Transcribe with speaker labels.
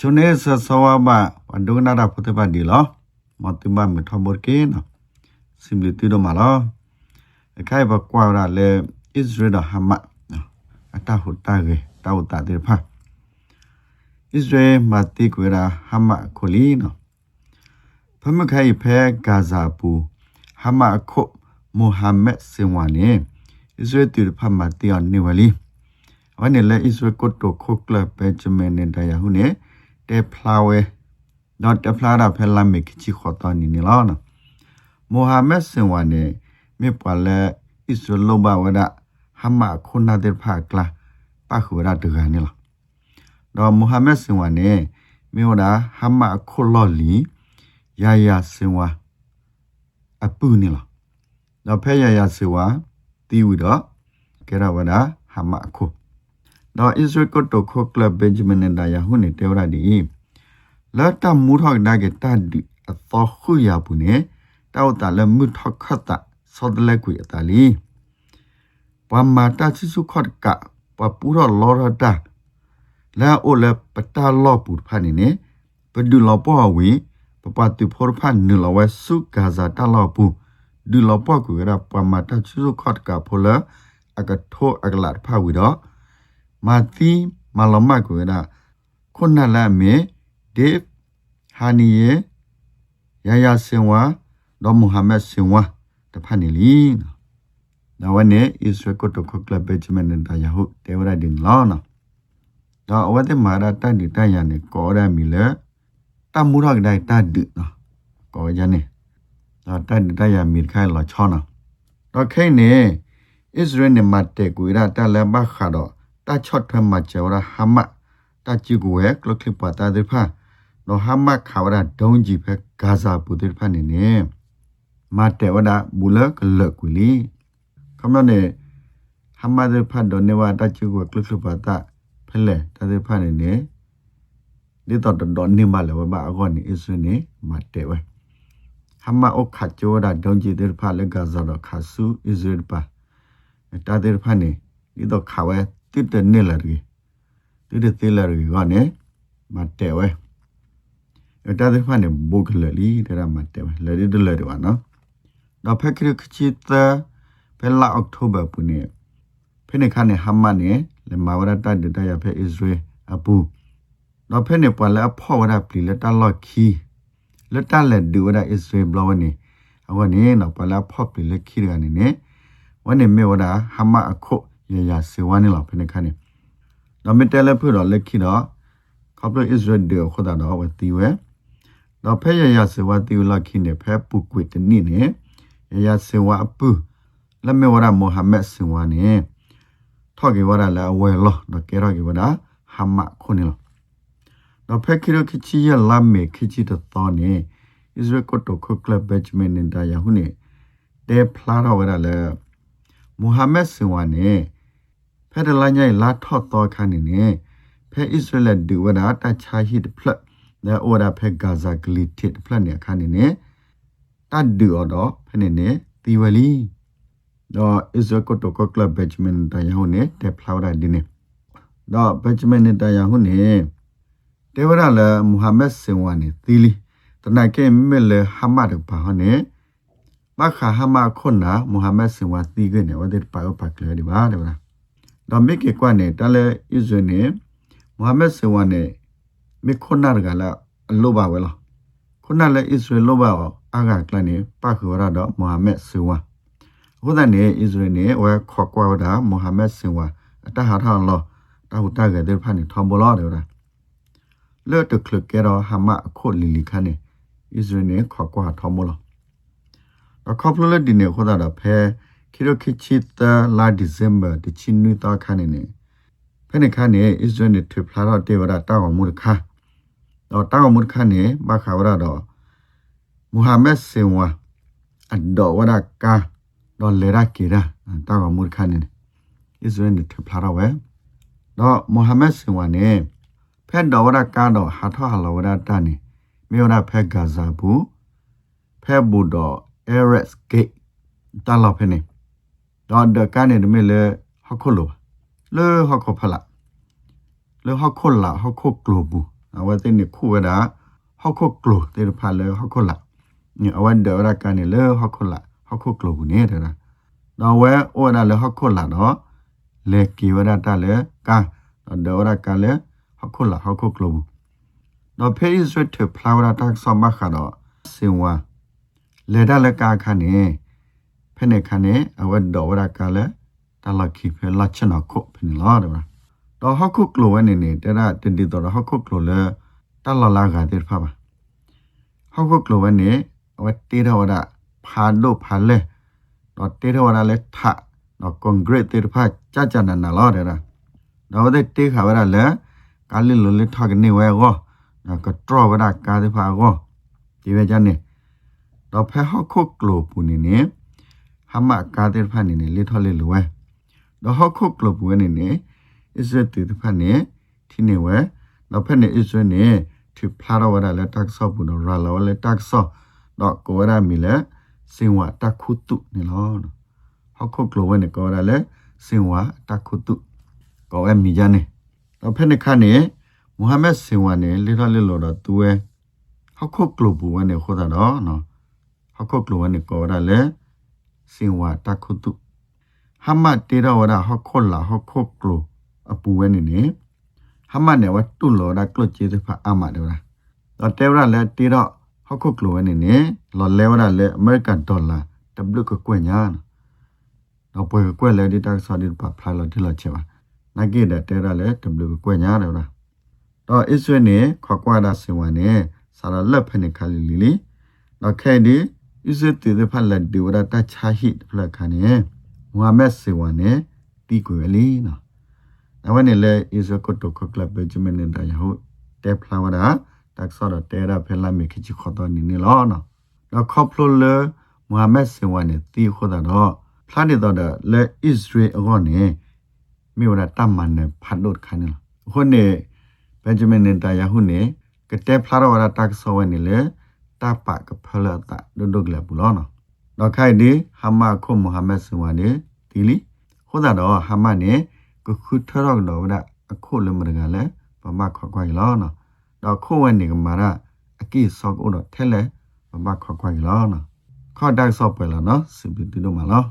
Speaker 1: ချွနေဆဆဝဘာဝဒုနာရာဖုတပဒီလောမတိမမထမောကေနော်စင်လီတီဒမလာအခိုင်ဘကွာရလေဣသရေလဟမအတာဟုတာကေတာဝတာတေဖာဣသရေမတိကွေရာဟမခိုလီနော်ဖမခိုင်ဖဲဂါဇာပူဟမခုမူဟာမက်စင်ဝါနေဣသရေတီဖမတီယန်နီဝလီဝနလေဣသရေကိုတိုခိုကလဘက်ဂျမန်နဲ့တယာဟုနေ တေဖလာဝဲတော့တဖလာတာဖဲလာမေကချီခေါ်တော်နေနေလောနော်မိုဟာမက်စင်ဝါနေမေပလဲဣသရေလောဘဝဒဟမခုနာတေဖာကလာပခုရတကနေလောတော့မိုဟာမက်စင်ဝါနေမေဝဒဟမခုလောလီယာယာစင်ဝါအပူနေလောတော့ဖဲယာယာစင်ဝါတီဝီတော့ကေရဝဒဟမခု တော့ဣသရေကိုတိုခိုကလဘင်ဂျမင်နဲ့ဒါယာဟုနေတေဝရဒီလာတမူထောက်ဒါကေတဒီအသောခုရပုနေတောက်တလမှုထောက်ခတ်တာသောဒလက်ကွေအတလီပမာတာချစုခတ်ကပပူရလောရတာလာအိုလပတာလောပူဖာနေနေပဒူလောပေါ်ဝီပပတူဖောဖာနူလောဝဲစုဂါဇာတလောပူဒူလောပေါ်ကွေရပမာတာချစုခတ်ကဖိုလာအကထောအကလာဖာဝီတော့ မာတီမလမကွေရခုနလာမေဒေးဟာနီယေယာယာစင်ဝါဒေါ်မူဟာမက်စင်ဝါတဖာနေလီနော်ဒါဝနဲ့ဣစရကိုတိုခိုကလဘက်ဂျမန်တယာဟုတေဝရဒင်လောနော်ဒါအဝတ်မာရတန်ဒီတန်ရနေကောရမီလေတမူရကဒိုင်တတ်ဒီနော်ကောရနေဒါတန်ဒီတန်ရမီခိုင်လောချောနော်တော့ခိနေဣစရနေမတ်တေကွေရတလဘခါတော့ တချော့ထမချောရဟမတချီကွယ်ကလကလပတာဒေဖာနော်ဟမခါဝရဒုံကြီးဖက်ဂါဇာပူတေဖာနေနေမတေဝဒဘူလကလကွလီခမနေဟမဒေဖာဒနေဝတချီကွယ်ကလကလပတာဖလဲတဒေဖာနေနေဒီတော့ဒန်နေမလဲဝဘာအကောနေအစနေမတေဝဟမအိုခါချိုဒါဒုံကြီးတေဖာလေဂါဇာတော့ခါဆူအစ္စရေးပါတာဒေဖာနေဒီတော့ခါဝဲ တိတနေလာရီတိတသေးလာရီကနေမတဲဝဲအတာတဲ့ဖာနေဘုကလလီတဲ့ရမတဲဝဲလေဒီဒလေရဝနော်တော့ဖက်ခရခချီတာဖဲလာအောက်တိုဘာပုနေဖဲနေခါနေဟမ်မနေလေမာဝရတာဒတရဖဲအစ္စရေးအပူတော့ဖဲနေပွာလဲအဖော်ဝရပလီလက်တလော့ခီလက်တလက်ဒူဝရအစ္စရေးဘလောဝနေအဝနေနော်ပလာဖော်ပလီလက်ခီရကနေနေဝနေမေဝဒဟမ်မအခု ရရစေဝနေလောက်ဖနေခါနေတော့မတဲလည်းဖွတော့လက်ခိတော့ကပ်လဣသရေလခဒတော့ဝတီဝဲတော့ဖဲရရစေဝတီဝလခိနေဖဲပုကွေတနိနေရရစေဝအပူလက်မေဝရမိုဟာမက်စင်ဝါနေထောက်ကေဝရလာဝဲလောတော့ကေရကေဝဒဟမ္မခုနေလောတော့ဖဲခိရခိချီရလာမေခိချီတော့နေဣသရေကိုတိုခုကလဘက်ဂျမင်နေတာယဟုနေတေဖလာတော့ဝရလာမူဟာမက်စင်ဝါနေ ဖဲဒလညိုင်လာထော့တော်ခန်းနေနေဖဲဣသရေလဒူဝဒတာချာဟိတဖလက်ဒါအော်ဒါဖဲဂါဇာဂလီတစ်ဖလက်နေခန်းနေနေတတ်ဒူအော်တော့ဖဲနေနေတီဝလီတော့ဣသရေကိုတိုကကလဘက်ဂျမင်တယဟုနေတေဖလာဝဒဒီနေတော့ဘက်ဂျမင်တယဟုနေတေဝရလမူဟာမက်စင်ဝါနေသီလီတနကေမဲလေဟာမတ်ဘာဟနေမခါဟမခွန်နာမူဟာမက်စင်ဝါသီကနေဝဒေပါပကလေဒီပါတဲ့ဗ လားတော့မိကေကွာနဲ့တလဲဣဇွနေမူဟာမက်စင်ဝါနဲ့မိခွန်နာကလာအလိုပါဝဲလားခွန်နာလဲဣဇွေလိုပါအာဂကလနေပခဝရတော့မူဟာမက်စင်ဝါဟုတ်တယ်နေဣဇွေနေဝဲခေါ်ကွာတာမူဟာမက်စင်ဝါအတဟာထောင်းလောတာဟုတာကတဲ့ဖာနေထောင်းဘလောတယ်ဗလားလဲ့တခလကဲတော့ဟမအခုလီလီခါနေဣဇွေနေခေါ်ကွာထောင်းဘလောတော့ခေါပလလက်ဒီနေခေါ်တာဖဲ ခိရခိချီတာလာဒီဇင်ဘာဒီချင်းနူတာခါနေနေဖဲနေခါနေအစ္စရေးနေထဖလာတော့တေဝရတောင်းမှုခါတော့တောင်းမှုခါနေဘာခါဝရတော့မူဟာမက်စင်ဝါအဒေါ်ဝရကာတော့လေရကီရာတောင်းမှုခါနေအစ္စရေးနေထဖလာတော့ဝဲတော့မူဟာမက်စင်ဝါနေဖဲဒေါ်ဝရကာတော့ဟာထောဟာလဝရတာနေမြေဝရဖဲဂါဇာဘူးဖဲဘူတော့ Ares Gate တလောက်ဖ ೇನೆ တော့ဒကနေဒမေလေဟခုလိုလေဟခုဖလာလေဟခုလာဟခုကလိုဘူးအဝတဲ့နေခုဝဒါဟောက်ခုကလိုတေဖာလေဟောက်ခုလာညအဝန်ဒေရကနေလေဟောက်ခုလာဟောက်ခုကလိုဘူးနေတဲ့တော့ဝဲဩဒါလေဟောက်ခုလာတော့လေကီဝဒတာလေကာဒေရကလေဟောက်ခုလာဟောက်ခုကလိုဘူးတော့ဖေးရစ်ရထဖလာဝဒတာဆောမခါတော့စင်ဝါလေဒါလေကာခါနေ ဖဲနေခါနေအဝဒေရကလေတလခိဖဲလာချနာခုဖင်းလာတော့တော့ဟောက်ခုကလိုဝဲနေနေတဲ့ရတင်တီတော့ဟောက်ခုကလိုလေတလလာကတဲ့ဖာပါဟောက်ခုကလိုဝဲနေအဝတေရဝဒဖာဒိုဖာလေတော့တေရဝဒလေထတော့ကွန်ဂရက်တေဖာကြကြနနာလာတဲ့ရတော့တဲ့တေခါဝရလေကာလီလိုလေထကနေဝဲကောနော်ကထရဝဒကာတဲ့ဖာကောဒီဝဲကြနေတော့ဖဲဟောက်ခုကလိုပူနေနေ ဟာမကာတဲ့ဖာနေနေလေထော်လေလွယ်တော့ဟော့ခုတ်ကလပ်ဝဲနေနေအစ္စရတီတဖာနေထိနေဝဲတော့ဖက်နေအစ္စရနေထိဖလာရဝရလက်တက်ဆော့ဘူးတော့ရာလောလက်တက်ဆော့တော့ကိုရမီလက်စင်ဝတခုတုနေလောဟော့ခုတ်ကလပ်ဝဲနေကောရလက်စင်ဝတခုတုကောဝဲမီကြနေတော့ဖက်နေခနေမိုဟာမက်စင်ဝနေလေထော်လေလောတော့သူဝဲဟော့ခုတ်ကလပ်ဝဲနေခေါ်တာတော့နော်ဟော့ခုတ်ကလပ်ဝဲနေကောရလက် စင်ဝါတခုတုဟမတ်တေရဝရဟခောလာဟခောကလိုအပူဝဲနေနေဟမတ်နေဝတုလောဒါကလိုကျေစုဖာအမတော်လားတော့တေရလဲတေရဟခောကလိုဝဲနေနေလော်လဲဝရလဲအမေရိကန်ဒေါ်လာတဘလကကွညာတော့ပွဲကွဲလဲဒီတက်ဆော်ဒီပါဖလာလော်ဒီလော်ချေပါနကိတဲ့တေရလဲတဘလကကွညာတော်လားတော့အစ်ဆွေနေခွာကွာတာစင်ဝါနေစာရလက်ဖနေခါလီလီတော့ခဲဒီ အစ္စရေးတေဖာလက်ဒီဝရတချာဟိဖလာခါနေမူဟာမက်စေဝနေတီကွယ်လီနော် awane le iso ko to ko club benjamin ne da yahu te flower da tak so da te da phela me khichi khoto ni ni lo no da khoplo le muhammad sewa ne ti kho da do phla ni do da le israel ago ne mi wala tamman ne phat dot khan ni ho ne benjamin ne da yahu ne ke te phla ro wala tak so wa ni le ta pa ka phla ta do do le bu lo no တော့ခိုင်ဒီဟမခုမုဟမ္မဒ်ဆဝါနေတီလီဟိုဒါတော့ဟမနေကခုထရောက်တော့ဒါအခုလမရကလည်းပမခွခွိုင်လောနော်တော့ခုဝဲနေကမာရအကိဆောက်ဦးတော့ထဲလဲပမခွခွိုင်လောနော်ခေါ်တိုက်ဆော့ပွဲလောနော်စပီတီတို့မလော